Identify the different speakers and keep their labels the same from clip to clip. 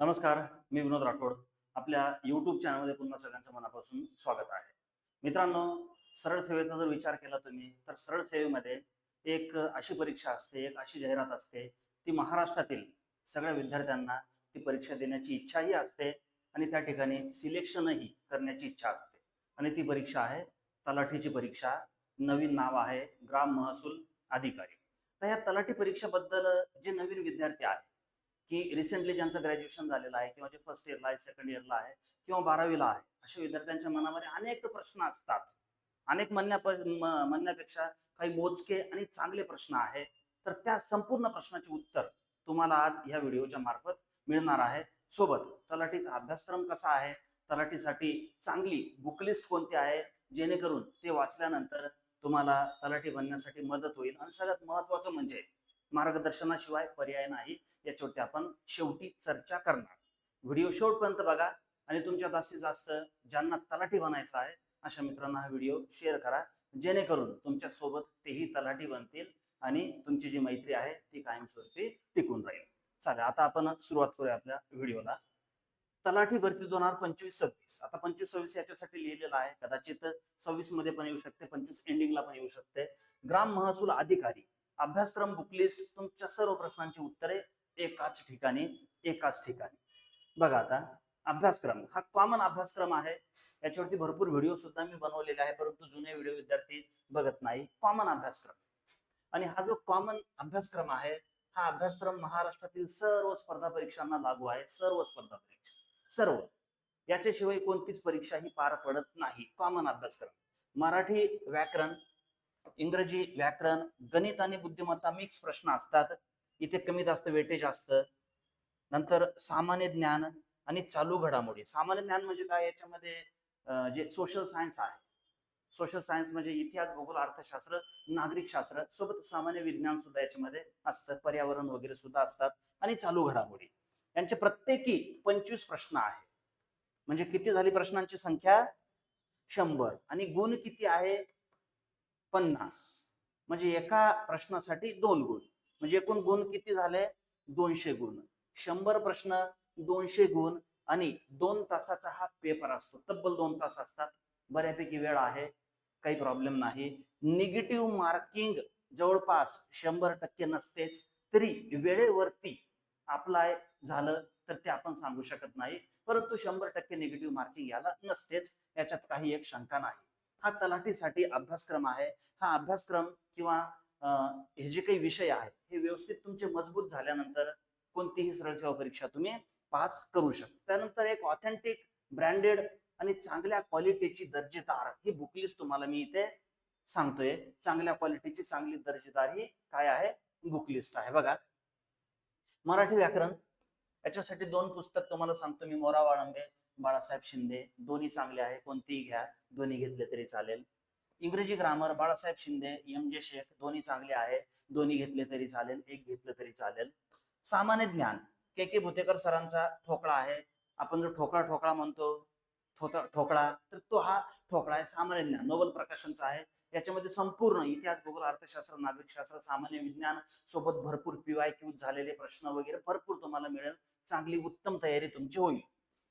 Speaker 1: नमस्कार मी विनोद राठोड. आपल्या युट्यूब चॅनलमध्ये पुन्हा सगळ्यांचं मनापासून स्वागत आहे. मित्रांनो सरळ सेवेचा जर विचार केला तुम्ही तर सरळ सेवेमध्ये एक अशी परीक्षा असते एक अशी जाहिरात असते ती महाराष्ट्रातील सगळ्या विद्यार्थ्यांना ती परीक्षा देण्याची इच्छाही असते आणि त्या ठिकाणी सिलेक्शनही करण्याची इच्छा असते. आणि ती परीक्षा आहे तलाठीची परीक्षा. नवीन नाव आहे ग्राम महसूल अधिकारी. तर या तलाठी परीक्षेबद्दल जे नवीन विद्यार्थी आहेत की रिसेंटली ज्यांचं ग्रॅज्युएशन झालेलं आहे किंवा जे फर्स्ट इयरला आहे सेकंड इयरला आहे किंवा बारावीला आहे अशा विद्यार्थ्यांच्या मनामध्ये अनेक प्रश्न असतात. अनेक म्हणण्या म्हणण्यापेक्षा काही मोजके आणि चांगले प्रश्न आहेत तर त्या संपूर्ण प्रश्नाचे उत्तर तुम्हाला आज या व्हिडिओच्या मार्फत मिळणार आहे. सोबत तलाठीचा अभ्यासक्रम कसा आहे? तलाठीसाठी चांगली बुकलिस्ट कोणती आहे? जेणेकरून ते वाचल्यानंतर तुम्हाला तलाठी बनण्यासाठी मदत होईल. आणि सगळ्यात महत्वाचं म्हणजे मार्गदर्शनाशिवाय पर्याय नाही. याच्यावरती आपण शेवटी चर्चा करणार. व्हिडिओ शेवटपर्यंत बघा आणि तुमच्या जास्तीत जास्त ज्यांना तलाठी बनायचं आहे अशा मित्रांना हा व्हिडिओ शेअर करा. जेणेकरून तुमच्यासोबत तेही तलाठी बनतील आणि तुमची जी मैत्री आहे ती कायमस्वरूपी टिकून राहील. चालेल आता आपण सुरुवात करूया आपल्या व्हिडिओला. तलाठी भरती दोन हजार पंचवीस सव्वीस. आता पंचवीस सव्वीस याच्यासाठी लिहिलेलं आहे. कदाचित सव्वीसमध्ये पण येऊ शकते पंचवीस एंडिंगला पण येऊ शकते. ग्राम महसूल अधिकारी. अभ्यासक्रम बुकलिस्ट तुमच्या सर्व प्रश्नांची उत्तरे एकाच ठिकाणी एकाच ठिकाणी. बघा आता अभ्यासक्रम. हा कॉमन अभ्यासक्रम आहे. याच्यावरती भरपूर व्हिडिओ सुद्धा मी बनवलेले आहे परंतु जुने व्हिडिओ विद्यार्थी बघत नाही. कॉमन अभ्यासक्रम. आणि हा जो कॉमन अभ्यासक्रम आहे हा अभ्यासक्रम महाराष्ट्रातील सर्व स्पर्धा परीक्षांना लागू आहे. सर्व स्पर्धा परीक्षा. सर्व. याच्याशिवाय कोणतीच परीक्षा ही पार पडत नाही. कॉमन अभ्यासक्रम. मराठी व्याकरण इंग्रजी व्याकरण गणित आणि बुद्धिमत्ता मिक्स प्रश्न असतात. इथे कमी जास्त वेटेज असतं. नंतर सामान्य ज्ञान आणि चालू घडामोडी. सामान्य ज्ञान म्हणजे काय? याच्यामध्ये जे सोशल सायन्स आहे. सोशल सायन्स म्हणजे इतिहास भूगोल अर्थशास्त्र नागरिक शास्त्र सोबत सामान्य विज्ञान सुद्धा याच्यामध्ये असतं. पर्यावरण वगैरे सुद्धा असतात. आणि चालू घडामोडी. यांचे प्रत्येकी पंचवीस प्रश्न आहे म्हणजे किती झाली प्रश्नांची संख्या? शंभर. आणि गुण किती आहे? पन्नास. म्हणजे एका प्रश्नासाठी दोन गुण. म्हणजे एकूण गुण किती झाले? दोनशे गुण. शंभर प्रश्न दोनशे गुण आणि दोन तासाचा हा पेपर असतो. तब्बल दोन तास असतात. बऱ्यापैकी वेळ आहे. काही प्रॉब्लेम नाही. निगेटिव्ह मार्किंग जवळपास शंभर टक्के नसतेच. तरी वेळेवरती अप्लाय झालं तर ते आपण सांगू शकत नाही. परंतु शंभर टक्के निगेटिव्ह मार्किंग याला नसतेच. याच्यात काही एक शंका नाही. हा तलाठीसाठी अभ्यासक्रम आहे. हा अभ्यासक्रम किंवा हे जे काही विषय आहेत हे व्यवस्थित तुमचे मजबूत झाल्यानंतर कोणतीही सरळ सेवा परीक्षा तुम्ही पास करू शकता. त्यानंतर एक ऑथेंटिक ब्रँडेड आणि चांगल्या क्वालिटीची दर्जेदार ही बुकलिस्ट तुम्हाला मी इथे सांगतोय. चांगल्या क्वालिटीची चांगली दर्जेदार ही काय आहे? बुकलिस्ट आहे. बघा. मराठी व्याकरण याच्यासाठी दोन पुस्तक तुम्हाला सांगतो मी. मोरा वाळंबे बाळासाहेब शिंदे. दोन्ही चांगले आहे. कोणतीही घ्या. दोन्ही घेतले तरी चालेल. इंग्रजी ग्रामर बाळासाहेब शिंदे एम जे शेख दोन्ही चांगले आहे. दोन्ही घेतले तरी चालेल. एक घेतलं तरी चालेल. सामान्य ज्ञान. के के भुतेकर सरांचा ठोकळा आहे. आपण जो ठोकळा ठोकळा म्हणतो ठोकळा तर तो हा ठोकळा आहे. सामान्य ज्ञान. नोबल प्रकाशनचा आहे. याच्यामध्ये संपूर्ण इतिहास भूगोल अर्थशास्त्र नागरिकशास्त्र सामान्य विज्ञान सोबत भरपूर पीवाय क्यू झालेले प्रश्न वगैरे भरपूर तुम्हाला मिळेल. चांगली उत्तम तयारी तुमची होईल.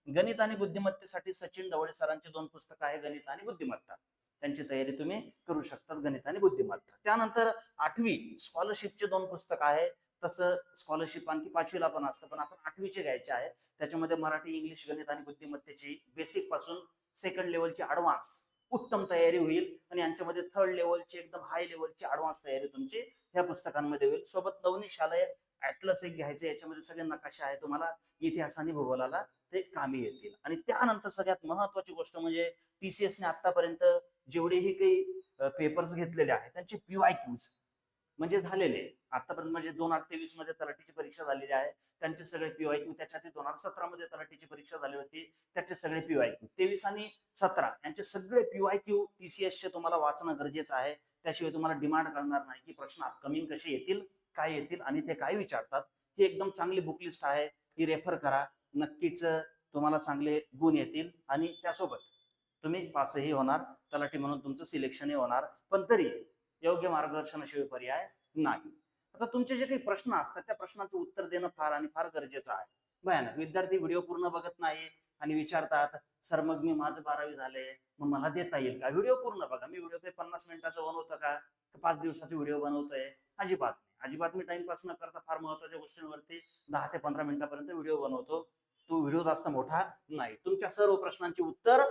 Speaker 1: गणित आणि बुद्धिमत्तेसाठी सचिन ढवळे सरांची दोन पुस्तकं आहे गणित आणि बुद्धिमत्ता. त्यांची तयारी तुम्ही करू शकता गणित आणि बुद्धिमत्ता. त्यानंतर आठवी स्कॉलरशिपचे दोन पुस्तक आहे. तसं स्कॉलरशिप आणखी पाचवीला पण असतं पण आपण आठवीचे घ्यायचे आहे. त्याच्यामध्ये मराठी इंग्लिश गणित आणि बुद्धिमत्तेची बेसिकपासून सेकंड लेवलची ऍडव्हान्स उत्तम तयारी होईल आणि यांच्यामध्ये थर्ड लेवलची एकदम हाय लेवलची ऍडव्हान्स तयारी तुमची ह्या पुस्तकांमध्ये होईल. सोबत नवनी शालेय ऍटलस एक घ्यायचे याच्यामध्ये सगळे नकाशे आहे तुम्हाला इतिहास आणि भूगोलाला ते कामी येतील. आणि त्यानंतर सगळ्यात महत्वाची गोष्ट म्हणजे टीसीएसने आतापर्यंत जेवढेही काही पेपर्स घेतलेले आहेत त्यांचे पीवाय क्यूज म्हणजे झालेले आतापर्यंत म्हणजे दोन हजार तेवीसमध्ये तलाठीची परीक्षा झालेली आहे. त्यांचे सगळे पीवाय क्यू त्याच्या दोन हजार सतरा मध्ये तलाठीची परीक्षा झाली होती. त्याचे सगळे पीवाय क्यू तेवीस आणि सतरा यांचे सगळे पीवाय क्यू टीसीएस चे तुम्हाला वाचणं गरजेचं आहे. त्याशिवाय तुम्हाला डिमांड करणार नाही. की प्रश्न अपकमिंग कसे येतील काय येतील आणि ते काय विचारतात ही एकदम चांगली बुकलिस्ट आहे. ही रेफर करा. नक्कीच तुम्हाला चांगले गुण येतील आणि त्यासोबत तुम्ही पासही होणार. तलाठी म्हणून तुमचं सिलेक्शनही होणार. पण तरी योग्य मार्गदर्शनाशिवाय पर्याय नाही. आता तुमचे जे काही प्रश्न असतात त्या प्रश्नाचं उत्तर देणं फार आणि फार गरजेचं आहे. भयानक. विद्यार्थी व्हिडिओ पूर्ण बघत नाही आणि विचारतात सर मग मी माझं बारावी झाले मग मला देता येईल का? व्हिडिओ पूर्ण बघा. मी व्हिडिओ काही पन्नास मिनिटाचा बनवतो का? का पाच दिवसाचा व्हिडिओ बनवतोय? अजिबात नाही. अजिबात मी टाइमपास न करता फार महत्त्वाच्या गोष्टींवरती दहा ते पंधरा मिनिटापर्यंत व्हिडिओ बनवतो. तो व्हिडिओ जास्त मोठा नाही. तुमच्या सर्व प्रश्नांची उत्तर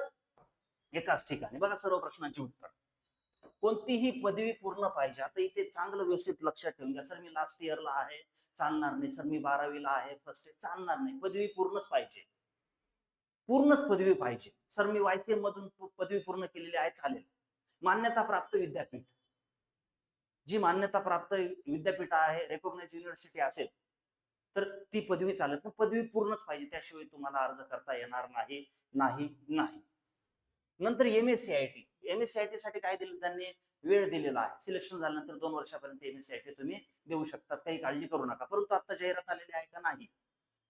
Speaker 1: एकाच ठिकाणी. बघा सर्व प्रश्नांची उत्तर. कोणतीही पदवी पूर्ण पाहिजे. आता इथे चांगलं व्यवस्थित लक्षात ठेवून घ्या. सर मी लास्ट इयरला आहे. चालणार नाही. सर मी बारावीला आहे. फर्स्ट इयर चालणार नाही. पदवी पूर्णच पाहिजे. पूर्णच पदवी पाहिजे. सर मी वायसीएम मधून पदवी पूर्ण केलेली आहे चालेल. मान्यता प्राप्त विद्यापीठ. जी मान्यता प्राप्त विद्यापीठ आहे रेकॉग्नाइज युनिव्हर्सिटी असेल तर ती पदवी चालेल. पण पदवी पूर्णच पाहिजे. त्याशिवाय तुम्हाला अर्ज करता येणार नाही नाही नाही. नंतर M S C I T MSCIT साठी काय दिलं? त्यांनी वेळ दिलेला आहे. सिलेक्शन झाल्यानंतर दोन वर्षापर्यंत एमएससीआयटी तुम्ही देऊ शकतात काही काळजी करू नका. परंतु आता जाहिरात आलेली आहे का? नाही.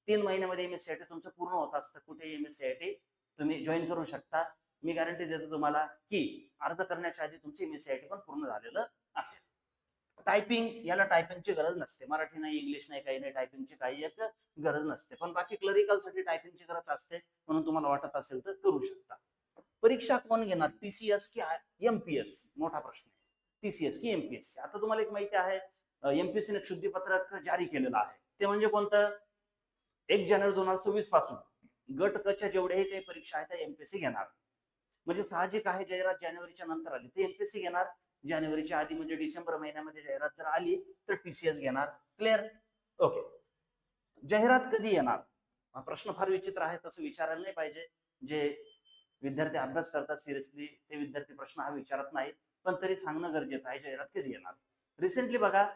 Speaker 1: तीन महिन्यामध्ये एमएससीआयटी तुमचं पूर्ण होत असतं. कुठे एमएससीआयटी तुम्ही जॉईन करू शकता. मी गॅरंटी देतो तुम्हाला की अर्ज करण्याच्या आधी तुमचं एम आय टी पण पूर्ण झालेलं असेल. टायपिंग याला टायपिंगची गरज नसते. मराठी नाही इंग्लिश नाही काही नाही. टायपिंगची काही एक गरज नसते. पण बाकी क्लरिकलसाठी टायपिंगची गरज असते. म्हणून तुम्हाला वाटत असेल तर करू शकता. परीक्षा कोण घेणार? टीसीएस की एमपीएस मोठा प्रश्न आहे. टीसीएस की एमपीएस आता तुम्हाला एक माहिती आहे एमपीएससी ने शुद्धीपत्रक जारी केलेलं आहे. ते म्हणजे कोणतं? एक जानेवारी दोन हजार सव्वीसपासून गट कच्या जेवढ्याही काही परीक्षा आहेत त्या एमपीएससी घेणार. म्हणजे साहजिक आहे जाहिरात जानेवारीच्या नंतर आली ते एमपीएससी घेणार. जानेवारीच्या आधी म्हणजे डिसेंबर महिन्यामध्ये जाहिरात जर आली तर टीसीएस घेणार. क्लिअर ओके जाहिरात कधी येणार? प्रश्न फार विचित्र आहे तसं विचारायला नाही पाहिजे. जे विद्यार्थी अभ्यास करतात सिरियसली ते विद्यार्थी प्रश्न हा विचारत नाहीत पण तरी सांगणं गरजेचं आहे जाहिरात कधी येणार? रिसेंटली बघा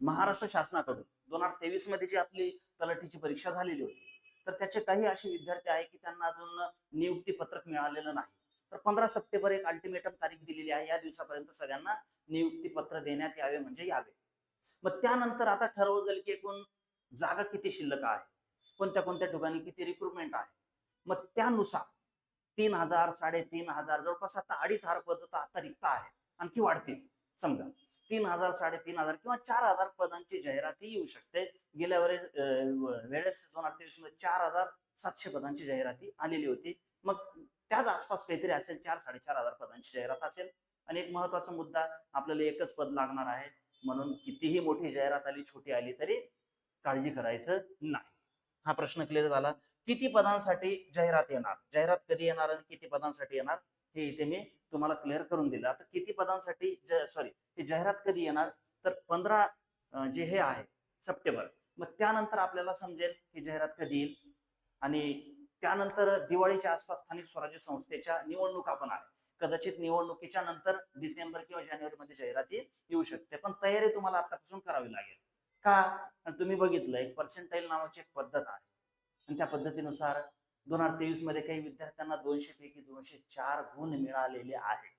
Speaker 1: महाराष्ट्र शासनाकडून दोन हजार तेवीसमध्ये जी आपली तलाठीची परीक्षा झालेली होती तर त्याचे काही असे विद्यार्थी आहे की त्यांना अजून नियुक्ती पत्रक मिळालेलं नाही. तर पंधरा सप्टेंबर एक अल्टिमेटम तारीख दिलेली आहे या दिवसापर्यंत सगळ्यांना नियुक्ती पत्र देण्यात यावे म्हणजे यावे. मग त्यानंतर आता ठरवलं जाईल की एकूण जागा किती शिल्लक आहे? कोणत्या कोणत्या ठिकाणी किती रिक्रुटमेंट आहे? मग त्यानुसार तीन हजार साडेतीन हजार जवळपास आता अडीच हजार पद तर आता रिक्त आहे आणखी वाढतील. समजा तीन हजार साडेतीन हजार किंवा चार हजार पदांची जाहिराती येऊ शकते. गेल्या वेळेस वेळेस दोन हजार तेवीसमध्ये चार हजार सातशे पदांची जाहिराती आलेली होती. मग त्याच आसपास काहीतरी असेल चार साडेचार हजार पदांची जाहिरात असेल. आणि एक महत्त्वाचा मुद्दा आपल्याला एकच पद लागणार आहे. म्हणून कितीही मोठी जाहिरात आली छोटी आली तरी काळजी करायचं नाही. हा प्रश्न क्लिअर झाला. किती पदांसाठी जाहिरात येणार? जाहिरात कधी येणार आणि किती पदांसाठी येणार? हे इथे मी तुम्हाला क्लिअर करून दिलं. आता किती पदांसाठी सॉरी हे जाहिरात कधी येणार? तर पंधरा जे हे आहे सप्टेंबर. मग त्यानंतर आपल्याला समजेल की जाहिरात कधी येईल? आणि त्यानंतर दिवाळीच्या आसपास स्थानिक स्वराज्य संस्थेच्या निवडणुका पण आहे कदाचित निवडणुकीच्या नंतर डिसेंबर किंवा जानेवारीमध्ये जाहिराती येऊ शकते. पण तयारी तुम्हाला आतापासून करावी लागेल. का? तुम्ही बघितलं एक पर्सेंटाईल नावाची एक पद्धत आहे. आणि त्या पद्धतीनुसार दोन हजार तेवीसमध्ये काही विद्यार्थ्यांना दोनशे पैकी दोनशे चार गुण मिळालेले आहेत.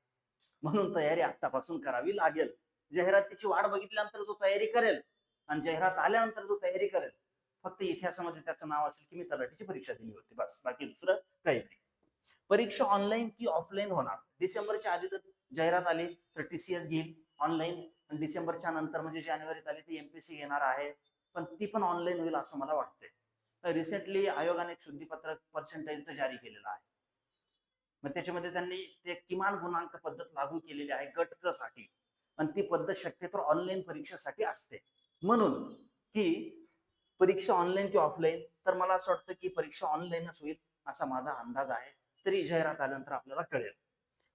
Speaker 1: म्हणून तयारी आतापासून करावी लागेल. जाहिरातीची वाढ बघितल्यानंतर जो तयारी करेल आणि जाहिरात आल्यानंतर जो तयारी करेल फक्त इतिहासामध्ये त्याचं नाव असेल की मी तलाठीची परीक्षा दिली होती. बस बाकी दुसरं काही नाही. परीक्षा ऑनलाईन की ऑफलाईन होणार? डिसेंबरच्या आधी जर जाहिरात आली तर टीसीएस घेईल ऑनलाईन आणि डिसेंबरच्या नंतर म्हणजे जानेवारीत आली ती एमपीसी घेणार आहे. पण ती पण ऑनलाईन होईल असं मला वाटतंय. रिसेंटली आयोगाने एक शुद्धीपत्रक पर्सेंटेजचं जारी केलेलं आहे. मग त्याच्यामध्ये त्यांनी ते किमान गुणांक पद्धत लागू केलेली आहे गटकसाठी. क आणि ती पद्धत शक्यतो ऑनलाईन परीक्षेसाठी असते. म्हणून की परीक्षा ऑनलाईन की ऑफलाईन तर मला असं वाटतं की परीक्षा ऑनलाईनच होईल असा माझा अंदाज आहे. तरी जाहिरात आल्यानंतर आपल्याला कळेल.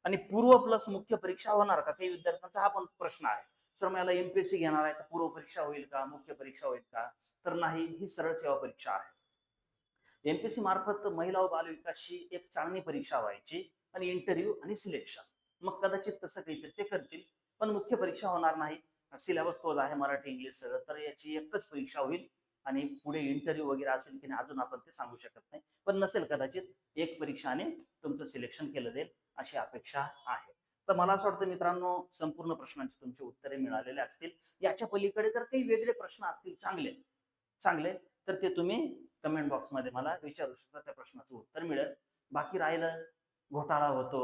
Speaker 1: आणि पूर्व प्लस मुख्य परीक्षा होणार का? काही विद्यार्थ्यांचा हा पण प्रश्न आहे. सर मला एमपीएससी घेणार आहे तर पूर्व परीक्षा होईल का? मुख्य परीक्षा होईल का? तर नाही ही सरळ सेवा परीक्षा आहे. एमपीएससी मार्फत महिला व बालविकासची एक चांगली परीक्षा व्हायची आणि इंटरव्ह्यू आणि सिलेक्शन मग कदाचित तसं काहीतरी ते करतील पण मुख्य परीक्षा होणार नाही. सिलेबस तोच आहे मराठी इंग्लिश सगळं. तर याची एकच परीक्षा होईल आणि पुढे इंटरव्ह्यू वगैरे असेल की नाही अजून आपण ते सांगू शकत नाही. पण नसेल कदाचित एक परीक्षाने तुमचं सिलेक्शन केलं जाईल अशी अपेक्षा आहे. तर मला असं वाटतं मित्रांनो संपूर्ण प्रश्नांची तुमची उत्तरे मिळालेले असतील. याच्या पलीकडे जर काही वेगळे प्रश्न असतील चांगले चांगले तर ते तुम्ही कमेंट बॉक्समध्ये मला विचारू शकता त्या प्रश्नाचं उत्तर मिळेल. बाकी राहिलं घोटाळा होतो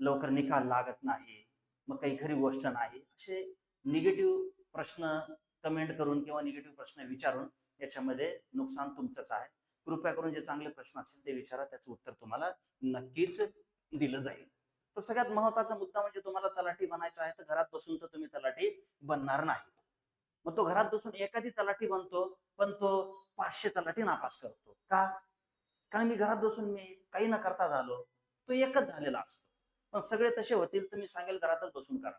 Speaker 1: लवकर निकाल लागत नाही मग काही खरी गोष्ट नाही. असे निगेटिव्ह प्रश्न कमेंट करून किंवा निगेटिव्ह प्रश्न विचारून याच्यामध्ये नुकसान तुमचंच आहे. कृपया करून जे चांगले प्रश्न असतील ते विचारा त्याचं उत्तर तुम्हाला नक्कीच दिलं जाईल. तर सगळ्यात महत्त्वाचा मुद्दा म्हणजे तुम्हाला तलाठी बनायचा आहे तर घरात बसून तर तुम्ही तलाठी बनणार नाही. मग तो घरात बसून एखादी तलाठी बनतो पण तो पाचशे तलाठी नापास करतो. का? कारण मी घरात बसून मी काही न करता झालो तो एकच झालेला असतो. पण सगळे तसे होतील तर मी सांगेल घरातच बसून करा.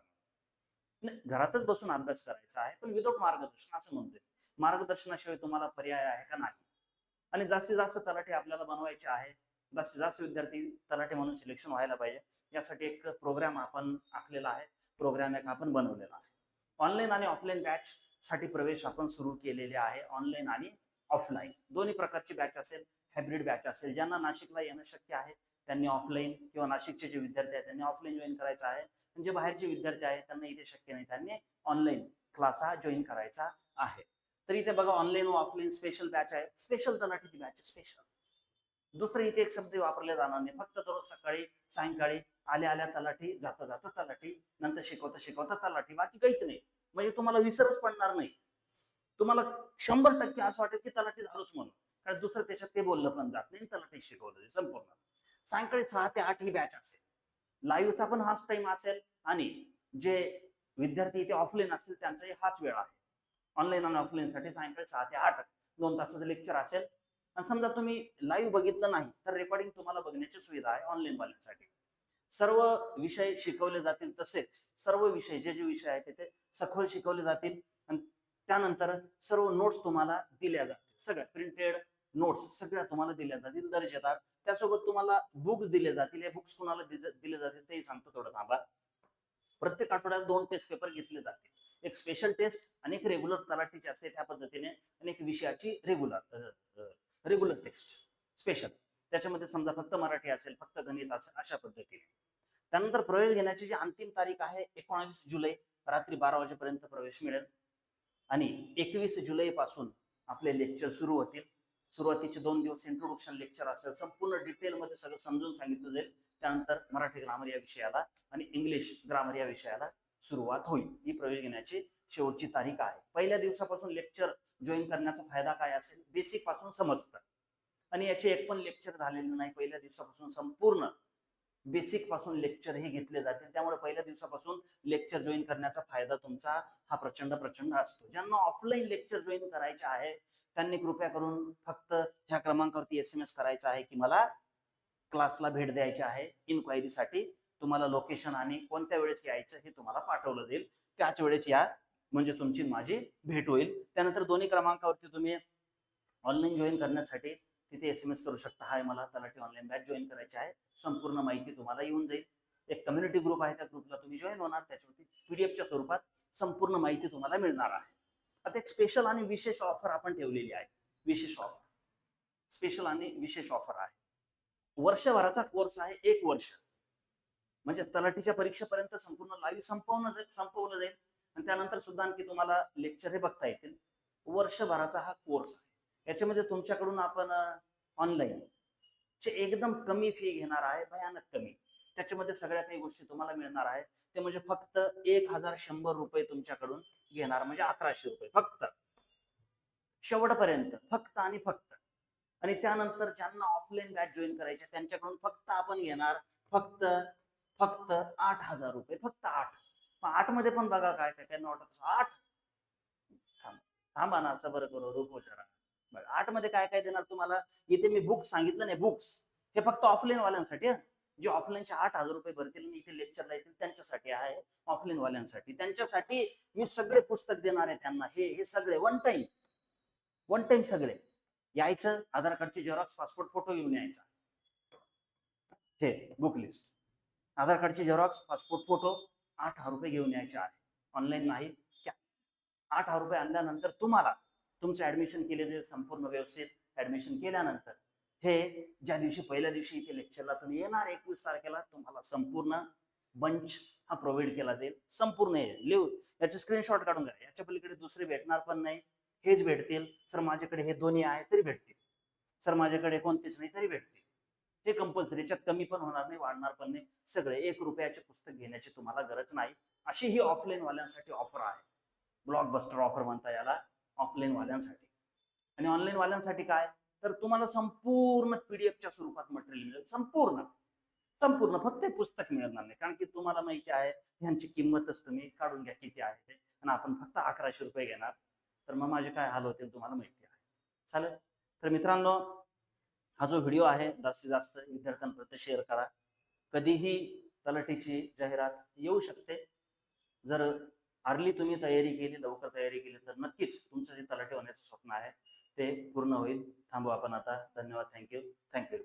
Speaker 1: नाही घरातच बसून अभ्यास करायचा आहे पण विदाऊट मार्गदर्शन असं म्हणतोय. मार्गदर्शनाशिवाय तुम्हाला पर्याय आहे का नाही? आणि जास्तीत जास्त तलाठी आपल्याला बनवायचे आहे जास्तीत जास्त विद्यार्थी तलाठी म्हणून सिलेक्शन व्हायला पाहिजे. यासाठी एक प्रोग्राम आपण आखलेला आहे. प्रोग्राम एक आपण बनवलेला आहे. ऑनलाईन आणि ऑफलाईन बॅच साठी प्रवेश आपण सुरू केलेले आहे ऑनलाईन आणि ऑफलाईन दोन्ही प्रकारची बॅच असेल हायब्रिड बॅच असेल. ज्यांना नाशिकला येणं शक्य आहे त्यांनी ऑफलाईन किंवा नाशिकचे जे विद्यार्थी आहेत त्यांनी ऑफलाईन जॉईन करायचं आहे. आणि जे बाहेरचे विद्यार्थी आहेत त्यांना इथे शक्य नाही. त्यांनी ऑनलाईन क्लास हा जॉईन करायचा आहे. तर इथे बघा ऑनलाईन व ऑफलाईन स्पेशल बॅच आहे. स्पेशल तलाठीची बॅच स्पेशल दुसरं इथे एक शब्द वापरले जाणार नाही. फक्त दररोज सकाळी सायंकाळी आल्या आल्या तलाठी जाता जाता तलाठी. नंतर शिकवता शिकवता तलाठी. बाकी काहीच नाही. म्हणजे तुम्हाला विसरच पडणार नाही. तुम्हाला शंभर टक्के असं वाटेल की तलाठी झालोच म्हणून. कारण दुसरं त्याच्यात ते बोललं पण जात नाही तलाठी शिकवलं संपूर्ण. सायंकाळी सहा ते आठ ही बॅच असेल. लाईव्हचा पण हाच टाइम असेल आणि जे विद्यार्थी इथे ऑफलाईन असतील त्यांचाही हाच वेळ आहे. ऑनलाईन आणि ऑफलाईन साठी सायंकाळी सहा ते आठ दोन तासाचं लेक्चर असेल. आणि समजा तुम्ही लाईव्ह बघितलं नाही तर रेकॉर्डिंग तुम्हाला बघण्याची सुविधा आहे ऑनलाईन वाल्यांसाठी. सर्व विषय शिकवले जातील तसेच सर्व विषय जे जे विषय आहेत ते सखोल शिकवले जातील आणि त्यानंतर सर्व नोट्स तुम्हाला दिल्या जातील. सगळ्या प्रिंटेड नोट्स सगळ्या तुम्हाला दिल्या जातील दर्जेदार. त्यासोबत तुम्हाला बुक्स दिले जातील. हे बुक्स कुणाला दिले दिले जातील तेही सांगतो थोडं थांबा. प्रत्येक आठवड्यात दोन टेस्ट पेपर घेतले जातील. एक स्पेशल टेस्ट आणि एक रेग्युलर तलाठीची असते त्या पद्धतीने आणि एक विषयाची रेग्युलर रेग्युलर टेस्ट स्पेशल त्याच्यामध्ये समजा फक्त मराठी असेल फक्त गणित असेल अशा पद्धतीने. त्यानंतर प्रवेश घेण्याची जी अंतिम तारीख आहे एकोणावीस जुलै रात्री बारा वाजेपर्यंत प्रवेश मिळेल. आणि एकवीस जुलै पासून आपले लेक्चर सुरू होतील. सुरुवातीचे दोन दिवस इंट्रोडक्शन लेक्चर असेल संपूर्ण डिटेलमध्ये सगळं समजून सांगितलं जाईल. त्यानंतर मराठी ग्रामर या विषयाला आणि इंग्लिश ग्रामर या विषयाला सुरुवात होईल. ही प्रवेश घेण्याची शेवटची तारीख आहे. पहिल्या दिवसापासून लेक्चर जॉईन करण्याचा फायदा काय असेल? बेसिकपासून समजतं. आणि याचे एक पण लेक्चर झालेले नाही पहिल्या दिवसापासून संपूर्ण बेसिकपासून लेक्चर हे घेतले जातील. त्यामुळे पहिल्या दिवसापासून लेक्चर जॉईन करण्याचा फायदा तुमचा हा प्रचंड प्रचंड असतो. ज्यांना ऑफलाईन लेक्चर जॉईन करायचे आहे त्यांनी कृपया करून फक्त ह्या क्रमांकावरती एस एम एस करायचा आहे की मला क्लासला भेट द्यायची आहे. इन्क्वायरीसाठी तुम्हाला लोकेशन आणि कोणत्या वेळेस यायचं हे तुम्हाला पाठवलं जाईल. त्याच वेळेस या म्हणजे तुमची माझी भेट होईल. त्यानंतर दोन्ही क्रमांकावरती तुम्ही ऑनलाईन जॉईन करण्यासाठी तिथे एस एम एस करू शकता. हाय मला तलाठी ऑनलाईन बॅच जॉईन करायची आहे. संपूर्ण माहिती तुम्हाला येऊन जाईल. एक कम्युनिटी ग्रुप आहे. त्या ग्रुपला तुम्ही जॉईन होणार. त्याच्यावरती पीडीएफच्या स्वरूपात संपूर्ण माहिती तुम्हाला मिळणार आहे. आता एक स्पेशल आणि विशेष ऑफर आपण ठेवलेली आहे. विशेष ऑफर स्पेशल आणि विशेष ऑफर आहे. वर्षभराचा कोर्स आहे. एक वर्ष. म्हणजे तलाठीच्या परीक्षेपर्यंत संपूर्ण लाईव्ह संपवणं जाईल संपवलं जाईल. आणि त्यानंतर सुद्धा आणखी तुम्हाला लेक्चर हे बघता येतील. वर्षभराचा हा कोर्स आहे. याच्यामध्ये तुमच्याकडून आपण ऑनलाईन चे एकदम कमी फी घेणार आहे भयानक कमी. त्याच्यामध्ये सगळ्या काही गोष्टी तुम्हाला मिळणार आहे. ते म्हणजे फक्त एक हजार शंभर रुपये तुमच्याकडून घेणार म्हणजे अकराशे रुपये फक्त. शेवटपर्यंत फक्त आणि फक्त. आणि त्यानंतर ज्यांना ऑफलाईन बॅच जॉईन करायचे त्यांच्याकडून फक्त आपण घेणार फक्त फक्त आठ हजार रुपये फक्त आठ. आठमध्ये पण बघा काय काय नॉट वाटत आठ. थांब थांबा ना असं बरं करू रूप जरा आठमध्ये काय काय देणार तुम्हाला? इथे मी बुक्स सांगितलं नाही बुक्स हे फक्त ऑफलाईन वाल्यांसाठी जे ऑफलाईनचे आठ हजार रुपये भरतील आणि इथे लेक्चरला येतील त्यांच्यासाठी आहे ऑफलाईन वाल्यांसाठी. त्यांच्यासाठी मी सगळे पुस्तक देणार आहे त्यांना. हे हे सगळे वन टाइम वन टाइम सगळे. यायचं आधार कार्डची झेरॉक्स पासपोर्ट फोटो घेऊन यायचा. हे बुक लिस्ट आधार कार्डची झेरॉक्स पासपोर्ट फोटो आठ हजार रुपये घेऊन यायचे आहे. ऑनलाईन नाही. आठ हजार रुपये आणल्यानंतर तुम्हाला तुमचं ऍडमिशन केले जाईल संपूर्ण व्यवस्थित ऍडमिशन केल्यानंतर हे ज्या दिवशी पहिल्या दिवशी इथे लेक्चरला तुम्ही येणार एकवीस तारखेला तुम्हाला संपूर्ण बंच हा प्रोव्हाइड केला जाईल. संपूर्ण हे लिहू याचे स्क्रीनशॉट काढून घ्या. याच्या पलीकडे दुसरे भेटणार पण नाही हेच भेटतील. सर माझ्याकडे हे दोन्ही आहे तरी भेटतील. सर माझ्याकडे कोणतेच नाही तरी भेटतील. हे कंपल्सरी याच्यात कमी पण होणार नाही वाढणार पण नाही. सगळे एक रुपयाचे पुस्तक घेण्याची तुम्हाला गरज नाही. अशी ही ऑफलाईन वाल्यांसाठी ऑफर आहे. ब्लॉकबस्टर ऑफर म्हणता याला. ऑफलाईन वाल्यांसाठी. आणि ऑनलाईनवाल्यांसाठी काय? तर तुम्हाला संपूर्ण पीडीएफच्या स्वरूपात मटेरियल मिळेल. संपूर्ण. संपूर्ण. फक्त पुस्तक मिळणार नाही. कारण की तुम्हाला माहिती आहे ह्यांची किंमतच तुम्ही काढून घ्या किती आहे ते. आणि आपण फक्त अकराशे रुपये घेणार. तर मग माझे काय हाल होतील तुम्हाला माहिती आहे. चालेल? तर मित्रांनो हा जो व्हिडिओ आहे जास्तीत जास्त विद्यार्थ्यांपर्यंत शेअर करा. कधीही तलाठीची जाहिरात येऊ शकते. जर अर्ली तुम्ही तयारी केली लवकर तयारी केली तर नक्कीच तुमचं जे तलाठी होण्याचं स्वप्न आहे ते पूर्ण होईल. थांबू आपण आता. धन्यवाद. Thank you thank you